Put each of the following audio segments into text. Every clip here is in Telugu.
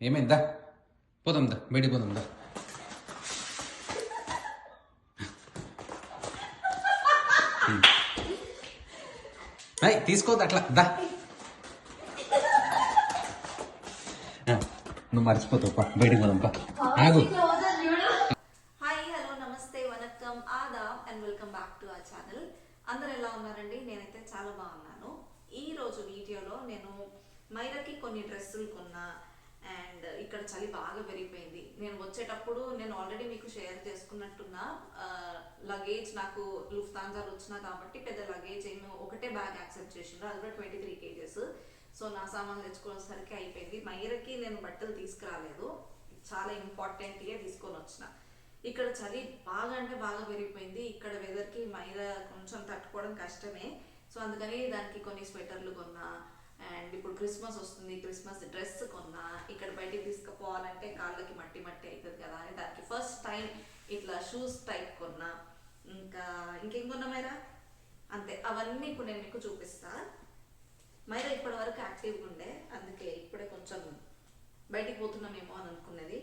ఏమైందా? పోదాం దా బయటికి పోదాం దా. అయ్ తీసుకోద్దా అట్లా దా. నువ్వు మర్చిపోతావు పా బయటికి పోదాం పా. ఆగు. హాయ్ హలో నమస్తే వనక్కం Aadab and welcome back to our channel. అందరు ఎలా ఉన్నారండి? నేనైతే చాలా బాగున్నాను. ఈ రోజు వీడియోలో నేను మైరకి కొన్ని డ్రెస్సులు కొన్నా అండ్ ఇక్కడ చలి బాగా పెరిగిపోయింది. నేను వచ్చేటప్పుడు నేను ఆల్రెడీ మీకు షేర్ చేసుకున్నట్టున్నా లగేజ్ నాకు లుఫ్తాంజాలు వచ్చినా కాబట్టి పెద్ద లగేజ్ ఏమి ఒకటే బ్యాగ్ యాక్సెప్ట్ చేసిండ్రు. అది కూడా ట్వంటీ త్రీ కేజెస్. సో నా సామాన్లు తెచ్చుకోవడానికి అయిపోయింది. మైరకి నేను బట్టలు తీసుకురాలేదు. చాలా ఇంపార్టెంట్గా తీసుకొని వచ్చిన. ఇక్కడ చలి బాగా అంటే బాగా పెరిగిపోయింది. ఇక్కడ వెదర్కి మైరా కొంచెం తట్టుకోవడం కష్టమే. సో అందుకని దానికి కొన్ని స్వెటర్లు కొన్నా అండ్ ఇప్పుడు క్రిస్మస్ వస్తుంది క్రిస్మస్ డ్రెస్ కొన్నా ఇక్కడ బయటికి తీసుకుపోవాలంటే కాళ్ళకి మట్టి మట్టి అవుతుంది కదా అని దానికి ఫస్ట్ టైం ఇట్లా షూస్ టైప్ కొన్నా. ఇంకా ఇంకేం కొన్నా మైరా? అంతే అవన్నీ ఇప్పుడు నేను మీకు చూపిస్తా. మైరా ఇప్పటి వరకు యాక్టివ్గా ఉండే అందుకే ఇప్పుడే కొంచెం బయటికి పోతున్నామేమో అని అనుకున్నది.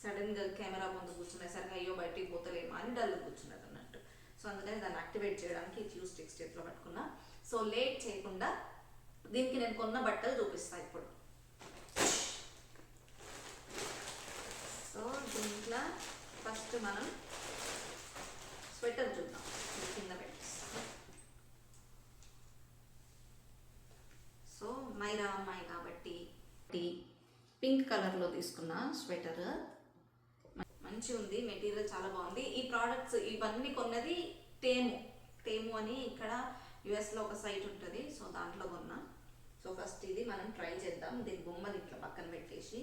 సడన్గా కెమెరా ముందు కూర్చునేసరికి అయ్యో బయటికి పోతలేమో అని డల్ కూర్చున్నది అన్నట్టు. సో అందుకని దాన్ని యాక్టివేట్ చేయడానికి ఈ ఫ్యూ స్టిక్స్ చేతిలో పట్టుకున్నా. సో లేట్ చేయకుండా దీనికి నేను కొన్న బట్టలు చూపిస్తాను ఇప్పుడు. సో దీంట్లో ఫస్ట్ మనం స్వెటర్ చూద్దాం. కింద పెట్టేస్తాం సో మైరా అమ్మాయి కాబట్టి పింక్ కలర్లో తీసుకున్న స్వెటర్. మంచి ఉంది మెటీరియల్ చాలా బాగుంది. ఈ ప్రోడక్ట్స్ ఇవన్నీ కొన్నది టేము. టేము అని ఇక్కడ యుఎస్లో ఒక సైట్ ఉంటుంది. సో దాంట్లో కొన్నా. సో ఫస్ట్ ఇది మనం ట్రై చేద్దాం. దీని బొమ్మలు ఇట్లా పక్కన పెట్టేసి.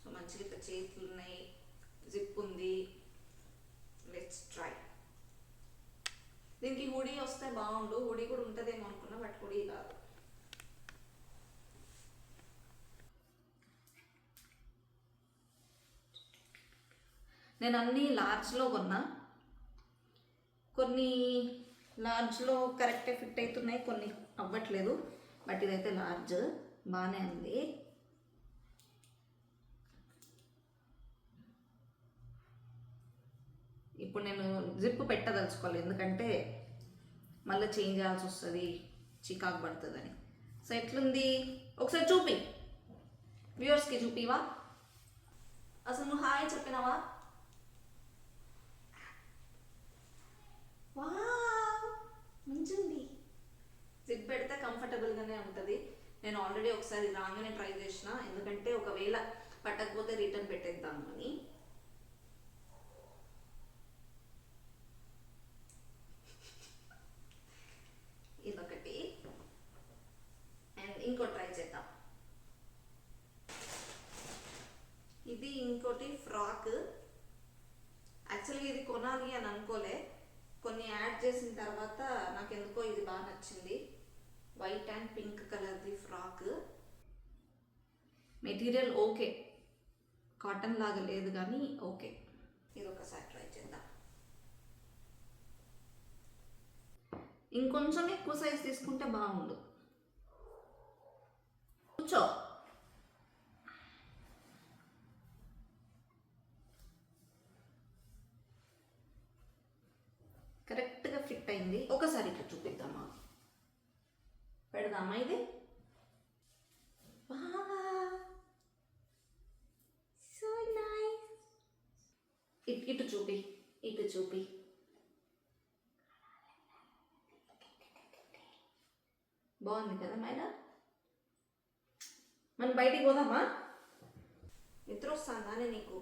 సో మంచిగా ఇట్లా చేతులు ఉన్నాయి. జిప్ ఉంది. లెట్స్ ట్రై దీనికి హుడీ వస్తే బాగుండు. హుడీ కూడా ఉంటుందేమో అనుకున్నా బట్ హుడీ కాదు. నేను అన్ని లార్జ్లో కొన్నా. కొన్ని లార్జ్లో కరెక్టే ఫిట్ అవుతున్నాయి కొన్ని అవ్వట్లేదు. బట్ ఇదైతే లార్జ్ బాగానే ఉంది. ఇప్పుడు నేను జిప్ పెట్టదలుచుకోవాలి ఎందుకంటే మళ్ళీ చేంజ్ చేయాల్సి వస్తుంది చికాకు పడుతుందని. సో ఎట్లుంది? ఒకసారి చూపి. వ్యూవర్స్కి చూపివా? అసలు నువ్వు హాయ్ చెప్పినావా? వావ్ మంచిది జిప్ పెడితే కంఫర్టబుల్గానే ఉంటుంది. నేను ఆల్రెడీ ఒకసారి రాగానే ట్రై చేసిన. ఎందుకంటే ఒకవేళ పట్టకపోతే రిటర్న్ పెట్టేద్దాము అని. ఇదొకటి. అండ్ ఇంకో ట్రై చేద్దాం. ఇది ఇంకోటి ఫ్రాక్. యాక్చువల్గా ఇది కొనాలి అని అనుకోలే. కొన్ని యాడ్ చేసిన తర్వాత నాకు ఎందుకో ఇది బాగా నచ్చింది. వైట్ అండ్ పింక్ కలర్ది ఫ్రాక్ మెటీరియల్ ఓకే కాటన్ లాగా లేదు కానీ ఓకే ఇది ఒకసారి ట్రై చేద్దాం. ఇంకొంచెం ఎక్కువ సైజ్ తీసుకుంటే బాగుండు. కూర్చో. కరెక్ట్గా ఫిట్ అయింది. ఒకసారి ఇట్లా చూపిద్దాం. పెడదామా ఇది? సో నైస్ ఇటు ఇటు చూపి ఇటు చూపి. బాగుంది కదా మైనా? మనం బయటికి పోదామా? నిద్ర వస్తుందానే నీకు?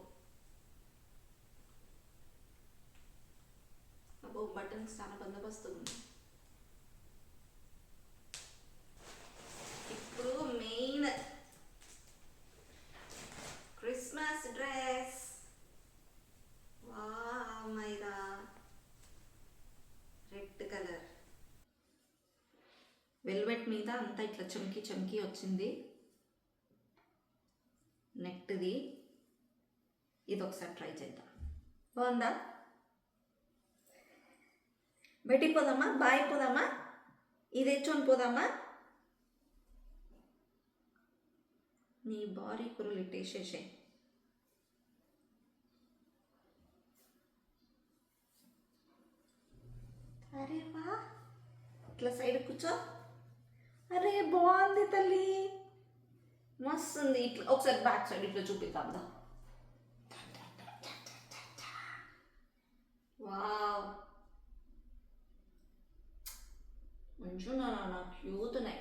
అబ్బో బటన్స్ చాలా బందోబస్తు ఉంది ఇప్పుడు మెయిన్ క్రిస్మస్ డ్రెస్ వా మైరా రెడ్ కలర్ వెల్వెట్ మీద అంతా ఇట్లా చమ్కి చమ్కి వచ్చింది. నెక్ట్ది ఇది ఒకసారి ట్రై చేద్దాం. బాగుందా? బయటికి పోదామా? బాయ్ పోదామా? ఇది తెచ్చుకొని పోదామా? నీ భారీ కురులు ఇట్టేసేసే. అరే వా. ఇట్లా సైడ్ కూర్చో. తల్లి మస్తు ఉంది ఇట్లా ఒకసారి బ్యాక్ సైడ్ ఇట్లా చూపిద్దాం దా. వావ్ మంచిగా నా క్యూత్ ఉన్నాయి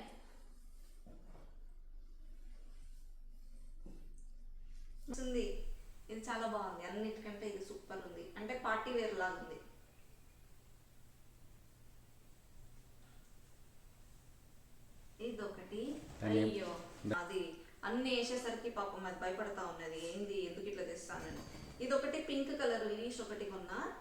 ఇది చాలా బాగుంది. అన్నిటికంటే ఇది సూపర్ ఉంది. అంటే పార్టీ వేర్ లాగా ఉంది ఇది ఒకటి దాన్ని- అయ్యో. అది అన్ని వేసేసరికి పాపం అది భయపడతా ఉన్నది. ఏంది? ఎందుకు ఇట్లా తెస్తానని ఇది ఒకటి పింక్ కలర్ లీష్ ఒకటి కొన్నా.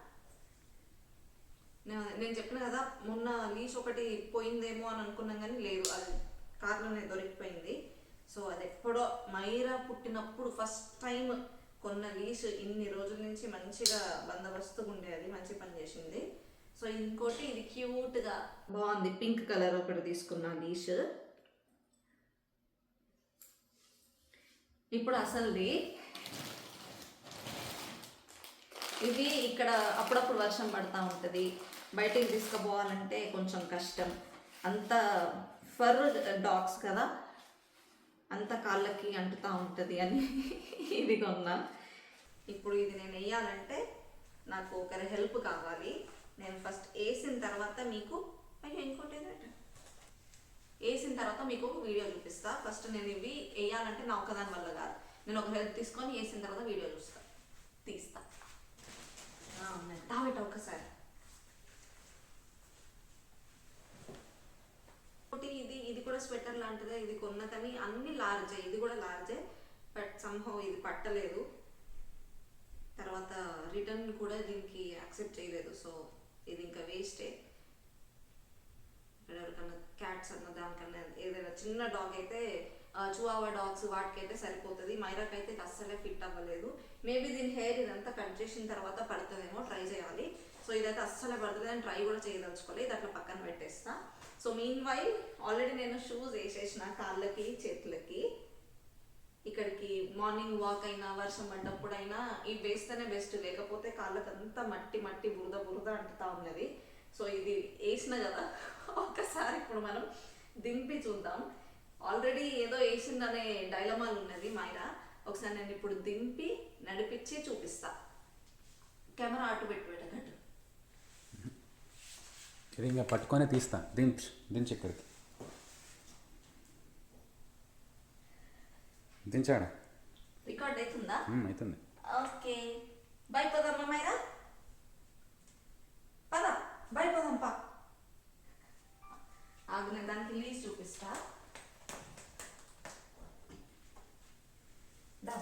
నేను- చెప్పిన కదా మొన్న లీష్ ఒకటి పోయిందేమో అని అనుకున్నాం కానీ లేదు అది కార్లోనే దొరికిపోయింది. సో అది ఎప్పుడో మైరా పుట్టినప్పుడు ఫస్ట్ టైం కొన్న లీష్ ఇన్ని రోజుల నుంచి మంచిగా బందోబస్తుగా ఉండేది మంచి పని చేసింది. సో ఇంకోటి ఇది క్యూట్గా. బాగుంది. పింక్ కలర్ ఒకటి తీసుకున్నా లీష్ ఇప్పుడు అసలుది ఇది ఇక్కడ అప్పుడప్పుడు వర్షం పడతా ఉంటుంది. బయటికి తీసుకుపోవాలంటే కొంచెం కష్టం. అంత ఫర్ డాగ్స్ కదా. అంత కాళ్ళకి అంటుతూ ఉంటుంది అని ఇది కొన్నా. ఇప్పుడు ఇది నేను వేయాలంటే నాకు ఒకరి హెల్ప్ కావాలి. నేను ఫస్ట్ వేసిన తర్వాత మీకు అయ్యో ఇంకోటి ఏంటంటే వేసిన తర్వాత మీకు ఒక వీడియో చూపిస్తా. ఫస్ట్ నేను ఇవి వేయాలంటే నా ఒక్కదాని వల్ల కాదు. నేను ఒక హెల్ప్ తీసుకొని వేసిన తర్వాత వీడియో చూస్తా. తీస్తా. దాబెట్ట ఒకసారి ఒకటి ఇది ఇది కూడా స్వెటర్ లాంటిదే ఇది కొన్న కానీ అన్ని లార్జే ఇది కూడా లార్జే బట్ సంహౌ ఇది పట్టలేదు. తర్వాత రిటర్న్ కూడా దీనికి యాక్సెప్ట్ చేయలేదు సో ఇది ఇంకా వేస్టే. ఎవరికన్నా క్యాట్స్ అన్న దానికన్నా ఏదైనా చిన్న డాగ్ అయితే చువావా డాగ్స్ వాటికైతే సరిపోతుంది. మైరాకి అయితే ఇది అస్సలే ఫిట్ అవ్వలేదు. మేబీ దీని హెయిర్ ఇదంతా కట్ చేసిన తర్వాత పడుతుందేమో ట్రై చేయాలి. సో ఇదైతే అస్సలే పడుతుంది. అని ట్రై కూడా చేయదలుచుకోలేదు. ఇది అట్లా పక్కన పెట్టేస్తా. సో మీన్ వైల్ ఆల్రెడీ నేను షూస్ వేసేసిన కాళ్ళకి చేతులకి. ఇక్కడికి మార్నింగ్ వాక్ అయినా వర్షం పడ్డప్పుడైనా ఇవి వేస్తేనే బెస్ట్ లేకపోతే కాళ్ళకంతా మట్టి మట్టి బురద బురద అంటుతా ఉన్నది. సో ఇది వేసిన కదా ఒక్కసారి ఇప్పుడు మనం దింపి చూద్దాం. ఆల్రెడీ ఏదో వేసిందనే డైలమాల్ ఉన్నది మైరా. ఒకసారి నేను ఇప్పుడు దింపి నడిపించి చూపిస్తా. కెమెరా అటు పెట్టి పెట్టగట్టు ఇది ఇంకా పట్టుకొని తీస్తా. దించ్ దించి ఇక్కడికి. దించాడా? రికార్డ్ అవుతుందా? అవుతుంది. ఓకే బై పోదాం పా ఆగు నేను దానికి లీజ్ చూపిస్తా దా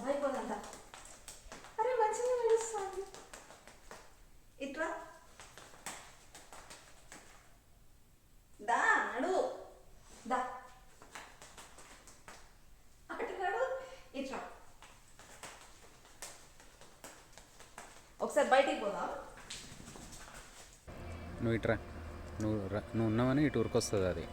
అరే మంచిగా నడుస్తుంది ఇట్లా దా నడు దా అటు నడు ఇట్లా ఒకసారి బయటికి పోదాం నువ్వు ఇట్రా నువ్వు నువ్వు ఉన్నావని ఇటు ఉరికొస్తుంది అది.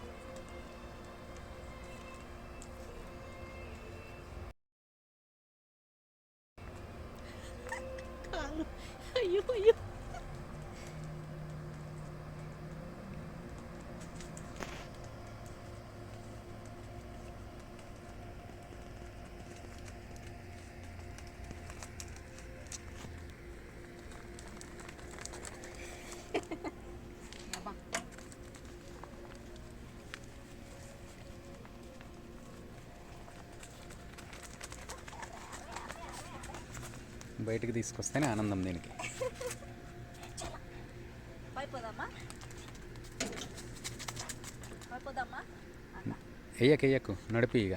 బయటికి తీసుకొస్తేనే ఆనందం దీనికి. వెయ్యకు వెయ్యకు నడిపి ఇక.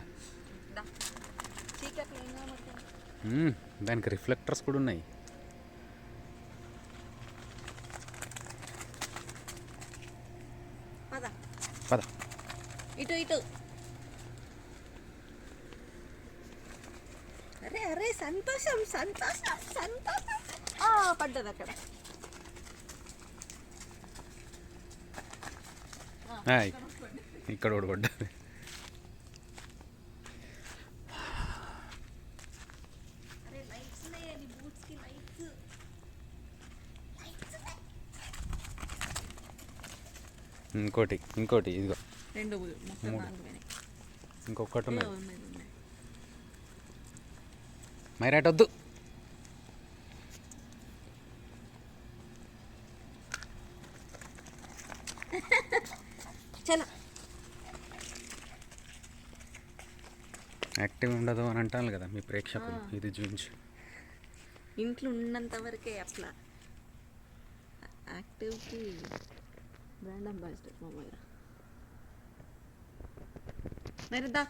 దానికి రిఫ్లెక్టర్స్ కూడా ఉన్నాయి. పద. ఇటు ఇటు. అరే సంతోషం సంతోషం సంతోషం. పడ్డది అక్కడ. ఇక్కడ కూడా పడ్డది. ఇంకోటి ఇంకోటి ఇదిగో. రెండు ఇంకొకటి ఉన్నాయి. మైరాట్ వద్దు యాక్టివ్ ఉండదు అని అంటాను కదా మీ ప్రేక్షకులు ఇది చూపించు ఇంట్లో ఉన్నంత వరకే అట్లా. యాక్టివ్కి బ్రాండ్ అంబాసిడర్ మా మైరా మరి దా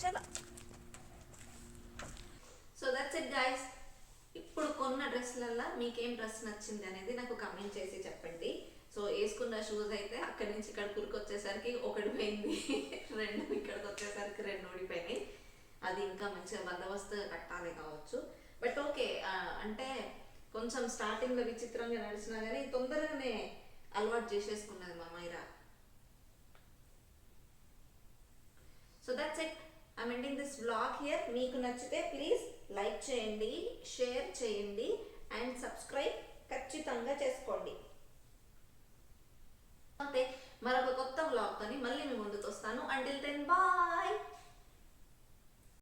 చలో సో గాయస్ ఇప్పుడు కొన్న డ్రెస్లల్లో మీకేం డ్రెస్ నచ్చింది అనేది నాకు కమెంట్ చేసి చెప్పండి. సో వేసుకున్న షూస్ అయితే అక్కడి నుంచి ఇక్కడ కురికి వచ్చేసరికి ఒకటి పోయింది. రెండు ఇక్కడికి వచ్చేసరికి రెండు ఓడిపోయినాయి అది ఇంకా మంచిగా బందోబస్తు కట్టాలి కావచ్చు. బట్ ఓకే అంటే కొంచెం స్టార్టింగ్లో విచిత్రంగా నడిచినా కానీ తొందరగానే అలవాటు చేసేసుకున్నది మా Myra. I'm ending this blog here మీకు నచ్చితే ప్లీజ్ లైక్ చేయండి షేర్ చేయండి అండ్ సబ్స్క్రైబ్ ఖచ్చితంగా చేసుకోండి. మరొక కొత్త బ్లాగ్తో మళ్ళీ మీ ముందుకు వస్తాను. And then bye